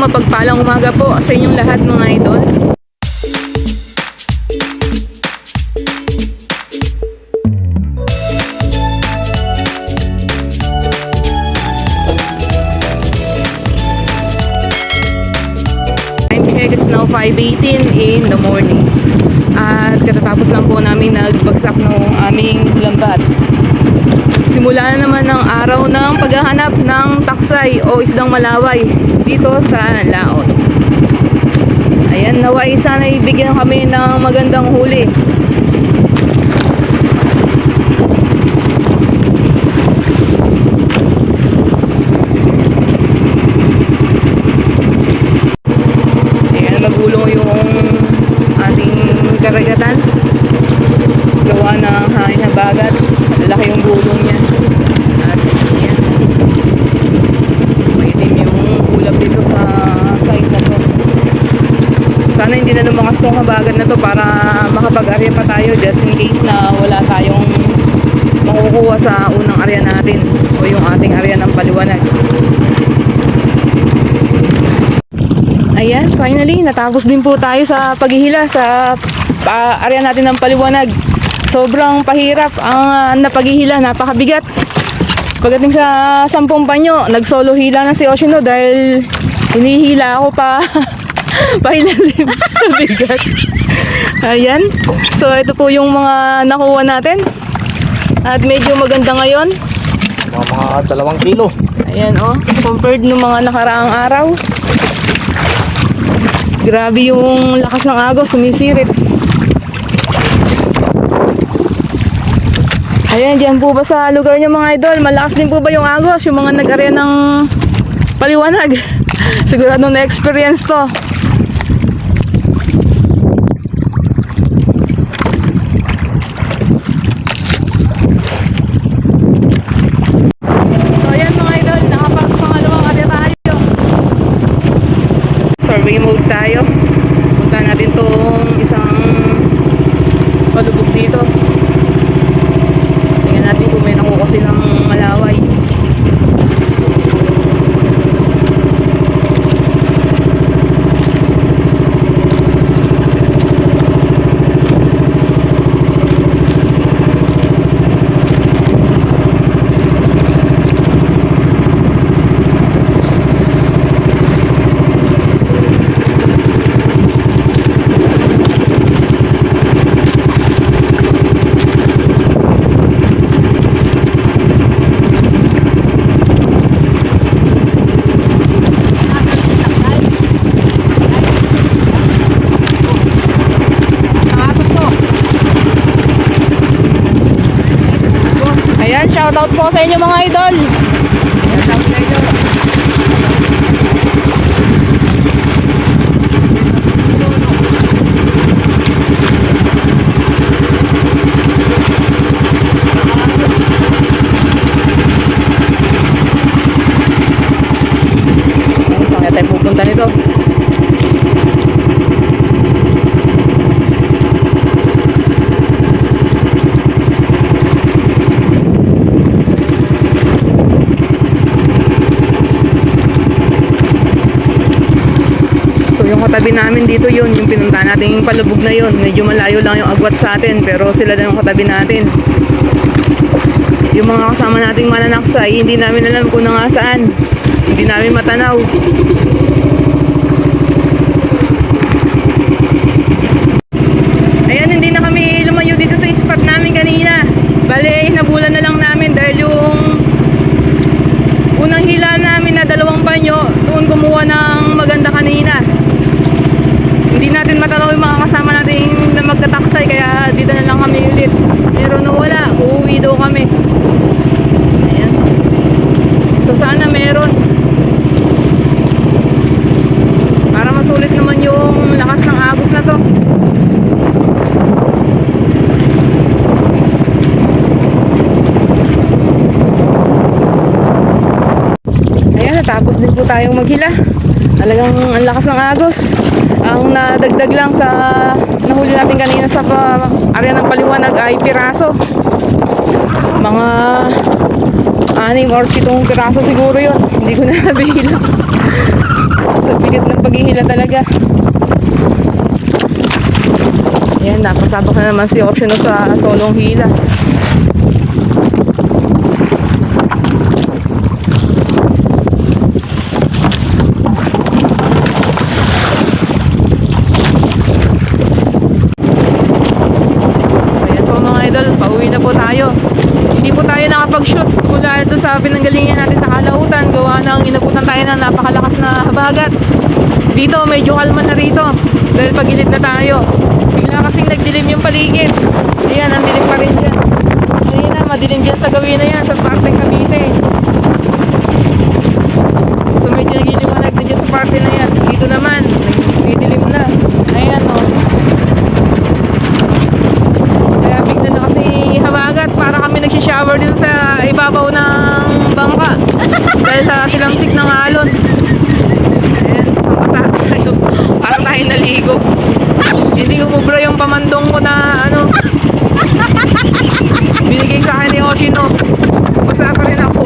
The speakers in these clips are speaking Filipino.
mapagpalang umaga po sa inyong lahat mga idol. Time check, it's now 5.18 in the morning. At katatapos lang po namin nagbagsak ng aming lambat. Simula na naman ng araw ng paghahanap ng taksay o isdang malaway dito sa Laon. Ayan, naway sana ibigyan kami ng magandang huli. Ayan, magulong yung ating karagatan. Gawa ng hangin na bagat. Malaki yung gulong niya. At ayan. Maitim yung ulap dito sa site na to. Sana hindi na lumakas tong habagat na to para makapag-area pa tayo just in case na wala tayong makukuha sa unang area natin o yung ating area ng paliwanag. Ayan, finally, natapos din po tayo sa paghihila sa pa, area natin ng paliwanag. Sobrang pahirap ang uh, napaghihila, napakabigat. Pagdating sa sampung panyo, nag-solo hila na si Oshino dahil hinihila ako pa sa bigat. Ayan. So, ito po yung mga nakuha natin. At medyo maganda ngayon. Mga, mga dalawang kilo. Ayan oh, compared nung mga nakaraang araw. Grabe yung lakas ng agos, sumisirit. Ayan, diyan po ba sa lugar niyo mga idol? Malakas din po ba yung agos? Yung mga nag-area ng paliwanag? Sigurado na experience to. So ayan mga idol, nakapag pangalawang area tayo. Survey mode tayo. Punta natin tong isang palubog dito. Tingnan natin kung may nakuha silang malaway. Ayan, shoutout po sa inyo mga idol. Shoutout sa inyo. Ayun, Saan kaya tayo pupunta nito? So yung katabi namin dito yun, yung pinunta natin yung palubog na yun. Medyo malayo lang yung agwat sa atin, pero sila na yung katabi natin. Yung mga kasama nating mananaksay, hindi namin alam kung na nga saan. Hindi namin matanaw. Ayan, hindi na kami lumayo dito sa spot namin kanina. Bale, nabulan na lang namin dahil yung unang hila namin na dalawang banyo, doon kumuha ng maganda natin matanaw yung mga kasama natin na magtataksay kaya dito na lang kami ulit. Pero nung uuwi daw kami. Ayan. So sana meron. Para masulit naman yung lakas ng agos na to. Ayan, natapos din po tayong maghila. Talagang ang lakas ng agos. Ang nadagdag lang sa nahuli natin kanina sa pa, area ng paliwanag ay piraso. Mga anim or pitong piraso siguro yon Hindi ko na nabihilang. Sa bigat ng paghihila talaga. Ayan, napasabak na naman si Ocean sa solong hila. Ayan po mga idol, pauwi na po tayo. Hindi po tayo nakapag-shoot mula ito sa pinanggalingan natin sa Kalautan. Gawa ng inabutan tayo ng napakalakas na habagat. Dito medyo kalma na rito dahil pagilid na tayo. Bigla kasing nagdilim yung paligid. Ayan, ang dilim pa rin dyan. Ayan na, madilim dyan sa gawin na yan sa parteng Cavite. So medyo nagiliwanag na dyan sa parte na yan. Dito naman, nagdidilim na. Ayan o. Oh. Kaya bigla na kasi habagat para kami nagsishower dito sa ibabaw ng bangka. Dahil sa silamsik ng alon. Ayan, sumasa tayo. Para tayo naligo. Hindi umubra yung pamandong ko na ano. Binigay sa akin ni Oshino. Basa pa rin ako.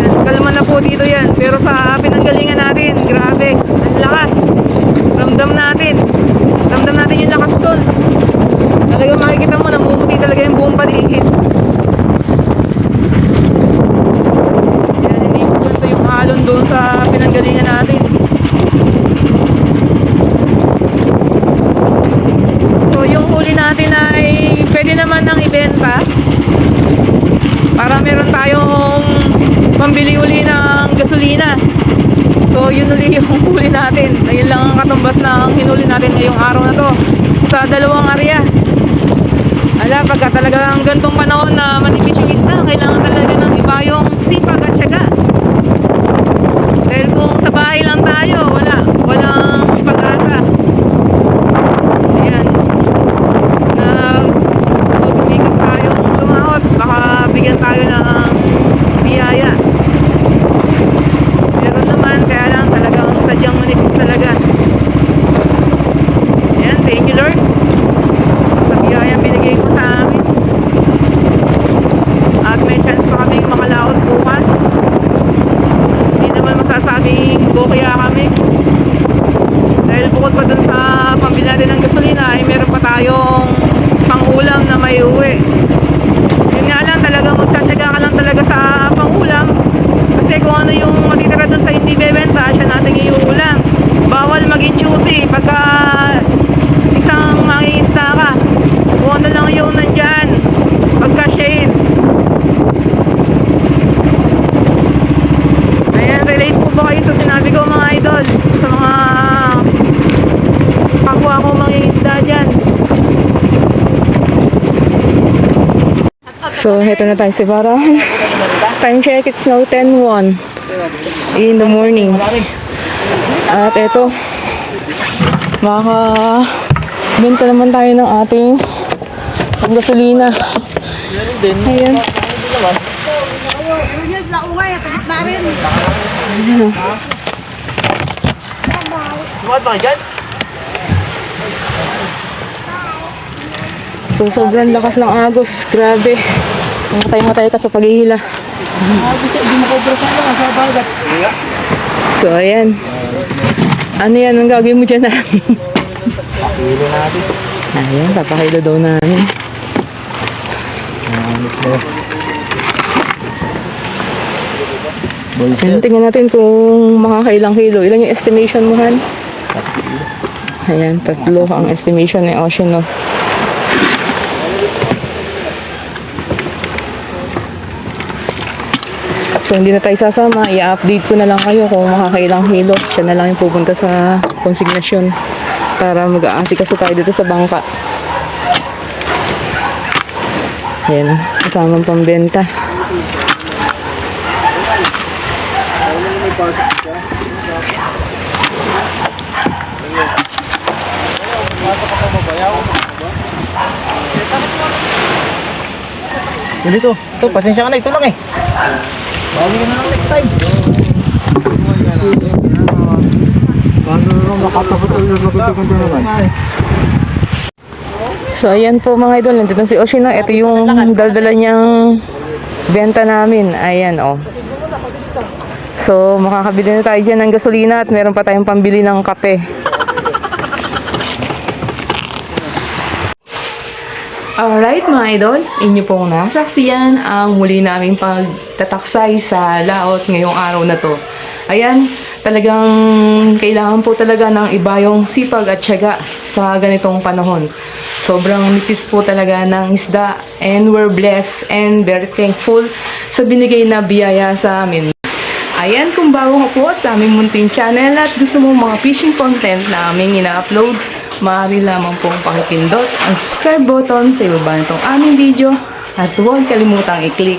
Yan, kalma na po dito yan. Pero sa pinanggalingan natin, grabe, ang lakas. Ramdam natin. Ramdam natin yung lakas doon. Talagang makikita mo, namumuti talaga yung buong paligid. Yan, hindi po ganito yung alon doon sa pinanggalingan natin. So, yung huli natin ay pwede naman nang ibenta para meron tayong pambili uli ng gasolina. So, yun uli yung huli natin. Ayun lang ang katumbas ng hinuli natin ngayong araw na to. Sa dalawang area. Ala, pagka talaga ang gantong panahon na manipis yung isda, kailangan talaga ng iba yung sipag at syaga. Dahil kung sa bahay lang tayo, wala. Walang pag-asa. Ayan. Na susumikap tayong lumahot. Baka bigyan tayo ng biyaya. Pero naman, kaya lang talagang sadyang manipis talaga. Ayan, thank you Lord. Sa biyaya binigay mo sa amin. At may chance pa kaming makalaot bukas. Hindi naman masasabing bukaya kami. Dahil bukod pa dun sa pambili natin ng gasolina, ay meron pa tayong pangulam na may uwi. Yun nga lang, talagang magsasyaga ka lang talaga sa pangulam. Kasi kung ano yung matitira dun sa hindi iuulam. Bawal maging choosy pagka isang mangingisda ka. Kung ano lang yung nandyan, pagka-shade. Ayan, relate po ba kayo sa sinabi ko mga idol? Sa mga kapwa ko mangingisda dyan. So, heto na tayo sa Barang. Time check, it's now 10.01 in the morning. At eto, maka benta naman tayo ng ating gasolina. Meron din. Ayan. Meron naman. Ayan o. Tumat ba dyan? So, sobrang lakas ng agos. Grabe. Matay-matay ka sa paghihila. Hindi mo kobra sa lang. Sa bagat. Hindi. So, ayan. Ano yan? Ang gagawin mo dyan na? Pakilo natin. ayan, papakilo daw namin. Nanit na. Ayan, tingnan natin kung makakailang kilo. Ilan yung estimation mo, Han? Ayan, tatlo ang estimation ni Ocean, no? So, hindi na tayo sasama. I-update ko na lang kayo kung makakailang kilo. Siya na lang yung pupunta sa konsignasyon para mag-aasikaso tayo dito sa bangka. Ayan, kasamang pambenta. Yun ito. Ito, pasensya ka na. Ito lang eh. Bawi ka na lang next time. Paano naman makatapot ang nagagawin ko naman? So, ayan po mga idol. Nandito na si Oshino. Ito yung daldala niyang benta namin. Ayan, oh. So, makakabili na tayo dyan ng gasolina at meron pa tayong pambili ng kape. Alright mga idol, inyo pong nasaksiyan ang muli naming pagtataksay sa laot ngayong araw na to. Ayan, talagang kailangan po talaga ng iba yung sipag at syaga sa ganitong panahon. Sobrang nipis po talaga ng isda and we're blessed and very thankful sa binigay na biyaya sa amin. Ayan, kung bago ka po sa aming munting channel at gusto mo mga fishing content na aming ina-upload, maaari lamang pong pakipindot ang subscribe button sa ibaba nitong aming video at huwag kalimutang i-click